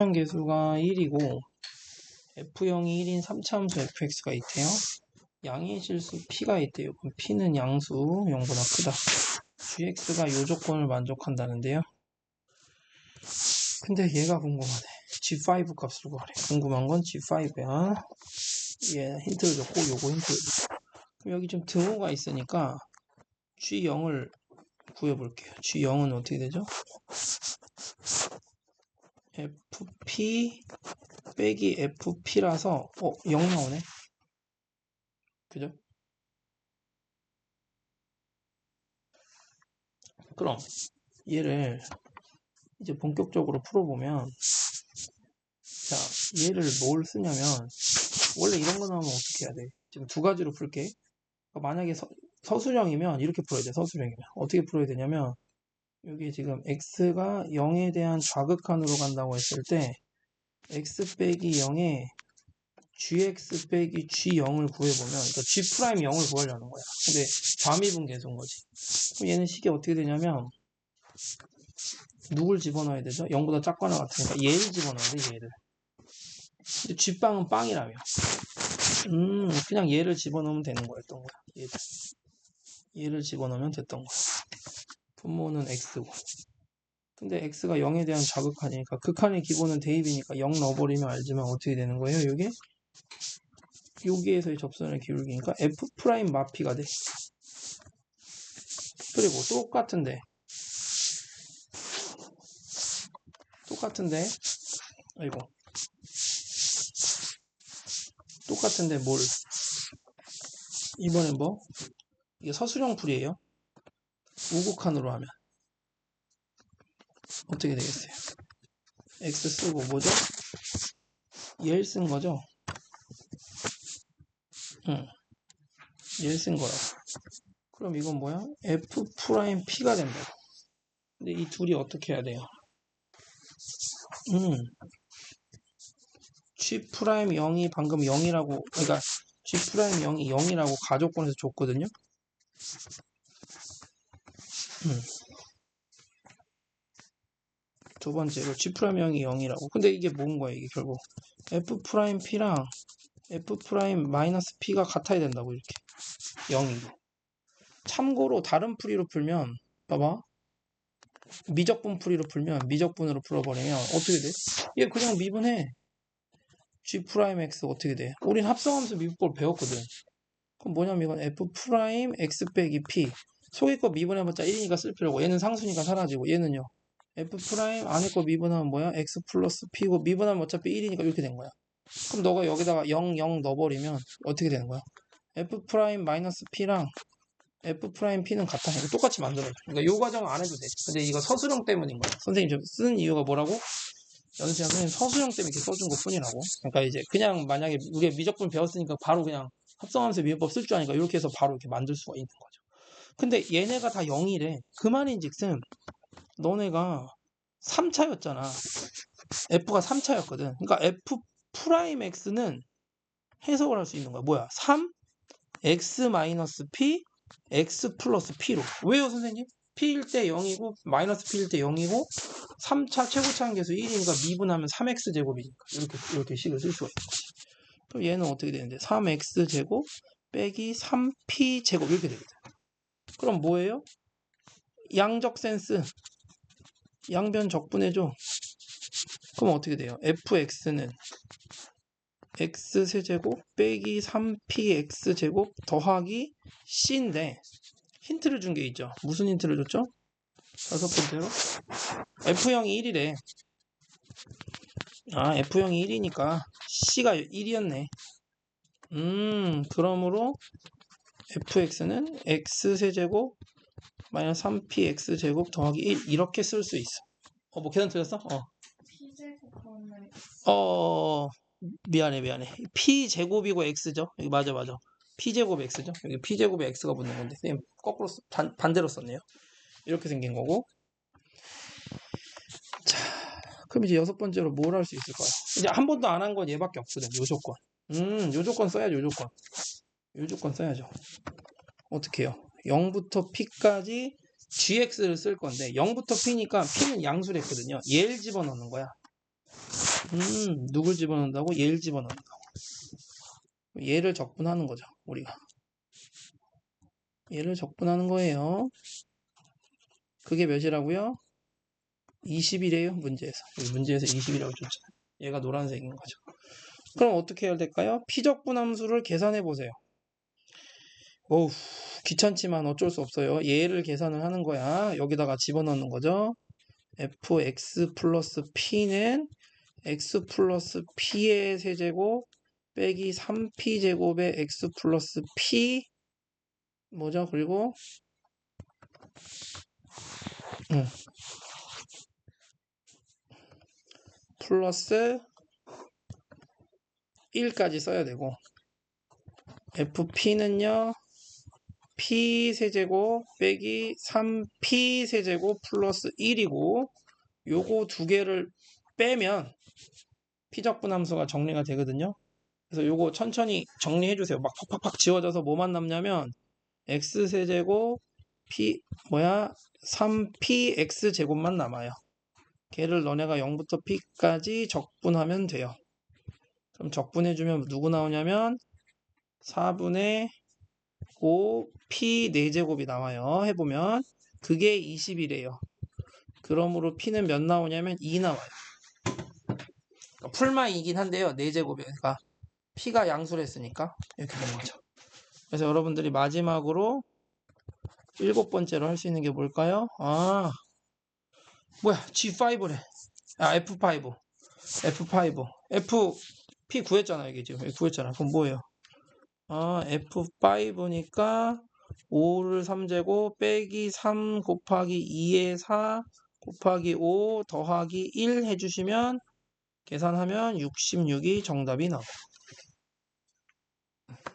한 개수가 1이고 F형이 1인 3차함수 fx가 있대요. 양의 실수 p가 있대요. 그럼 p는 양수 0보다 크다. gx가 요 조건을 만족한다는데요. 근데 얘가 궁금하네. g5 값을 구하래. 궁금한 건 g5야. 얘 힌트를 줬고 요거 힌트를 줬고. 그럼 여기 좀 등호가 있으니까 g0을 구해볼게요. g0은 어떻게 되죠? Fp 빼기 fp라서 어, 0 나오네. 그죠? 그럼 얘를 이제 본격적으로 풀어보면 자 얘를 뭘 쓰냐면 원래 이런 거 나오면 어떻게 해야 돼? 지금 두 가지로 풀게. 그러니까 만약에 서, 서술형이면 이렇게 풀어야 돼. 서술형이면 어떻게 풀어야 되냐면 여기 지금 x가 0에 대한 좌극한으로 간다고 했을 때 x 빼기 0에 gx 빼기 g0을 구해보면 그러니까 g 프라임 0을 구하려는 거야. 근데 좌미분 계수인 거지. 그럼 얘는 식이 어떻게 되냐면 누굴 집어넣어야 되죠? 0보다 작거나 같으니까 얘를 집어넣어야 돼 얘를. 근데 g빵은 빵이라며. 음 그냥 얘를 집어넣으면 되는 거였던 거야. 얘를. 얘를 집어넣으면 됐던 거야. 분모는 x고. 근데 x가 0에 대한 자극하니까 극한의 기본은 대입이니까 0 넣어버리면 알지만 어떻게 되는 거예요? 이게 여기에서의 접선의 기울기니까 f 프라임 마피가 돼. 그리고 똑같은데 똑같은데 아이고 똑같은데 뭘 이번엔 뭐 이게 서술형 풀이에요. 우극한으로 하면 어떻게 되겠어요? x 쓰고 뭐죠? 얘를 쓴 거죠? 응. 얘를 쓴 거라고. 그럼 이건 뭐야? f 프라임 p가 된다. 근데 이 둘이 어떻게 해야 돼요? 음. g 프라임 0이 방금 0이라고 그러니까 g 프라임 0이 0이라고 가족권에서 줬거든요. 음. 두 번째로 G 프라임 0이 0이라고. 근데 이게 뭔 거야, 이게 결국. F 프라임 P랑 F 프라임 마이너스 P가 같아야 된다고, 이렇게. 0이고. 참고로 다른 풀이로 풀면, 봐봐. 미적분 풀이로 풀면, 미적분으로 풀어버리면, 어떻게 돼? 얘 그냥 미분해. G 프라임 X 어떻게 돼? 우린 합성함수 미분법을 배웠거든. 그럼 뭐냐면 이건 F 프라임 X 빼기 P. 속에 거 미분해봤자 1이니까 쓸 필요고, 얘는 상수니까 사라지고, 얘는요. f 프라임 안에 거 미분하면 뭐야? x 플러스 p고 미분하면 어차피 1이니까 이렇게 된 거야. 그럼 너가 여기다가 0, 0 넣어버리면 어떻게 되는 거야? f 프라임 마이너스 p랑 f 프라임 p는 같아. 이거 똑같이 만들어줘. 그러니까 이 과정 안 해도 돼. 근데 이거 서술형 때문인 거야. 선생님 좀쓴 이유가 뭐라고? 연수야 선생님 서술형 때문에 이렇게 써준 것 뿐이라고. 그러니까 이제 그냥 만약에 우리가 미적분 배웠으니까 바로 그냥 합성함수 미분법 쓸 줄 아니까 이렇게 해서 바로 이렇게 만들 수가 있는 거죠. 근데 얘네가 다 0이래. 그 말인즉슨 너네가 3차였잖아. F가 3차였거든. 그러니까 F 프라임 X는 해석을 할 수 있는 거야. 뭐야? 3 X 마이너스 P X 플러스 P로. 왜요, 선생님? P일 때 0이고 마이너스 P일 때 0이고 3차 최고차항 계수 1이니까 미분하면 3X 제곱이니까 이렇게 이렇게 식을 쓸 수가 있는 거지. 그럼 얘는 어떻게 되는데? 3X 제곱 빼기 3P 제곱 이렇게 되거든. 그럼 뭐예요? 양적 센스 양변 적분해줘. 그럼 어떻게 돼요? fx는 x세제곱 빼기 3px제곱 더하기 c인데 힌트를 준 게 있죠. 무슨 힌트를 줬죠? 다섯 번째로 f형이 1이래. 아 f형이 1이니까 c가 1이었네. 음 그러므로 fx는 x세제곱 마이너스 3px 제곱 더하기 1 이렇게 쓸 수 있어. 어, 뭐 계산 틀렸어? 어. 피제곱하면 어, 미안해, 미안해. p 제곱이고 x죠? 여기 맞아, 맞아. p 제곱 x죠? 여기 p 제곱에 x가 붙는 건데, 선생님 거꾸로 쓰- 반, 반대로 썼네요. 이렇게 생긴 거고. 자, 그럼 이제 여섯 번째로 뭘 할 수 있을까요? 이제 한 번도 안 한 건 얘밖에 없거든. 요 조건. 음, 요 조건 써야죠, 요 조건. 요 조건 써야죠. 어떻게 해요? 0부터 p까지 gx를 쓸 건데 0부터 p니까 p는 양수랬거든요. 얘를 집어넣는 거야. 음, 누굴 집어넣는다고? 얘를 집어넣는다고. 얘를 적분하는 거죠, 우리가. 얘를 적분하는 거예요. 그게 몇이라고요? 20이래요, 문제에서. 문제에서 20이라고 줬잖아요. 얘가 노란색인 거죠. 그럼 어떻게 해야 될까요? 피적분 함수를 계산해 보세요. 어우, 귀찮지만 어쩔 수 없어요. 얘를 계산을 하는 거야. 여기다가 집어넣는 거죠. fx 플러스 p는 x 플러스 p의 세제곱 빼기 3p 제곱의 x 플러스 p 뭐죠? 그리고 음. 플러스 1까지 써야 되고 fp는요 p 세제곱 빼기 3p 세제곱 플러스 1이고 요거 두 개를 빼면 피적분 함수가 정리가 되거든요. 그래서 요거 천천히 정리해 주세요. 막 팍팍팍 지워져서 뭐만 남냐면 x 세제곱 p 뭐야 3px 제곱만 남아요. 걔를 너네가 0부터 p까지 적분하면 돼요. 그럼 적분해 주면 누구 나오냐면 4분의 5 p 4제곱이 나와요. 해보면 그게 20이래요. 그러므로 p는 몇 나오냐면 2 나와요. 그러니까 풀마이긴 한데요. 4제곱이 그러니까 p가 양수를 했으니까 이렇게 되는 거죠. 그래서 여러분들이 마지막으로 일곱 번째로 할 수 있는 게 뭘까요? 아, 뭐야, G5래. 아, F5. F5. F, P 구했잖아, 이게 지금. 구했잖아. 그럼 뭐예요? 아, F5니까 5를 3제곱 빼기 3 곱하기 2의 4 곱하기 5 더하기 1 해주시면 계산하면 66이 정답이 나와요.